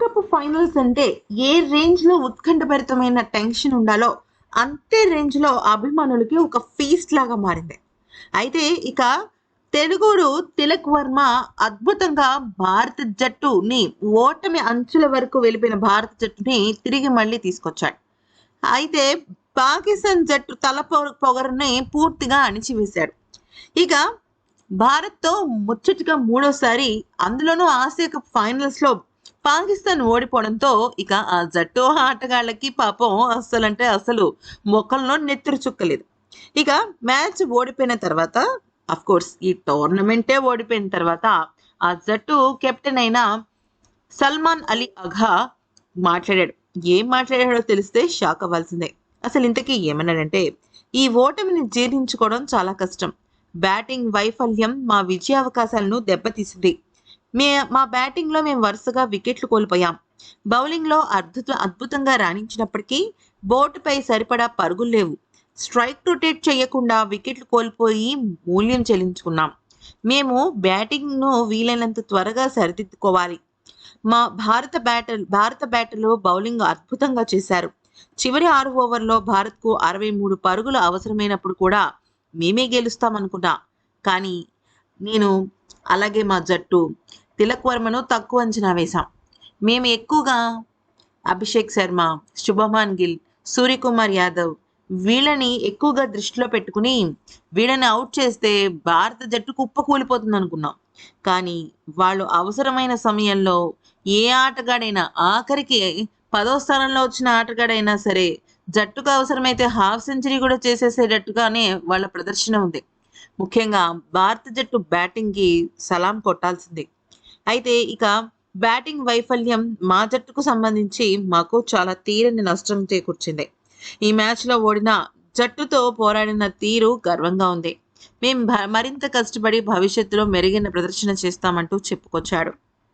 Cup finals అంటే ఏ రేంజ్లో ఉత్కంఠభరితమైన tension ఉండాలో అంతే రేంజ్లో అభిమానులకి ఒక ఫీస్ట్ లాగా మారింది. అయితే ఇక తెలుగుడు తిలక్ వర్మ అద్భుతంగా భారత జట్టుని ఓటమి అంచుల వరకు వెళ్ళిపోయిన భారత జట్టుని తిరిగి మళ్ళీ తీసుకొచ్చాడు. అయితే పాకిస్తాన్ జట్టు తల పొగరుని పూర్తిగా అణిచివేశాడు. ఇక భారత్తో ముచ్చటగా మూడోసారి అందులోనూ ఆసియా కప్ ఫైనల్స్లో పాకిస్తాన్ ఓడిపోవడంతో ఇక ఆ జట్టు ఆటగాళ్ళకి పాపం అస్సలంటే అసలు మొక్కల్లో నెత్తురు చుక్కలేదు. ఇక మ్యాచ్ ఓడిపోయిన తర్వాత అఫ్ కోర్స్ ఈ టోర్నమెంటే ఓడిపోయిన తర్వాత ఆ జట్టు కెప్టెన్ అయిన సల్మాన్ అలీ అఘా మాట్లాడాడు. ఏం మాట్లాడాడో తెలిస్తే షాక్ అవ్వాల్సిందే. అసలు ఇంతకీ ఏమన్నాడంటే ఈ ఓటమిని జీర్ణించుకోవడం చాలా కష్టం. బ్యాటింగ్ వైఫల్యం మా విజయావకాశాలను దెబ్బతీసింది. మే మా బ్యాటింగ్లో మేము వరుసగా వికెట్లు కోల్పోయాం. బౌలింగ్లో అద్భుత అద్భుతంగా రాణించినప్పటికీ బోర్డుపై సరిపడా పరుగులు లేవు. స్ట్రైక్ రొటేట్ చేయకుండా వికెట్లు కోల్పోయి మూల్యం చెల్లించుకున్నాం. మేము బ్యాటింగ్ను వీలైనంత త్వరగా సరిదిద్దుకోవాలి. మా భారత బ్యాటర్ భారత బ్యాటర్లు బౌలింగ్ అద్భుతంగా చేశారు. చివరి ఆరు ఓవర్లో భారత్కు అరవై మూడు పరుగులు అవసరమైనప్పుడు కూడా మేమే గెలుస్తామనుకున్నా. కానీ నేను అలాగే మా జట్టు తిలక్ వర్మను తక్కువ అంచనా వేశాం. మేము ఎక్కువగా అభిషేక్ శర్మ శుభమాన్ గిల్ సూర్యకుమార్ యాదవ్ వీళ్ళని ఎక్కువగా దృష్టిలో పెట్టుకుని వీళ్ళని అవుట్ చేస్తే భారత జట్టు కుప్పకూలిపోతుంది అనుకున్నాం కానీ వాళ్ళు అవసరమైన సమయంలో ఏ ఆటగాడైనా ఆఖరికి పదో స్థానంలో వచ్చిన ఆటగాడైనా సరే జట్టుకు అవసరమైతే హాఫ్ సెంచరీ కూడా చేసేసేటట్టుగానే వాళ్ళ ప్రదర్శన ఉంది. ముఖ్యంగా భారత జట్టు బ్యాటింగ్కి సలాం కొట్టాల్సిందే. అయితే ఇక బ్యాటింగ్ వైఫల్యం మా జట్టుకు సంబంధించి మాకు చాలా తీరని నష్టం చేకూర్చింది. ఈ మ్యాచ్లో ఓడిన జట్టుతో పోరాడిన తీరు గర్వంగా ఉంది. మేం మరింత కష్టపడి భవిష్యత్తులో మెరుగైన ప్రదర్శన చేస్తామంటూ చెప్పుకొచ్చాడు.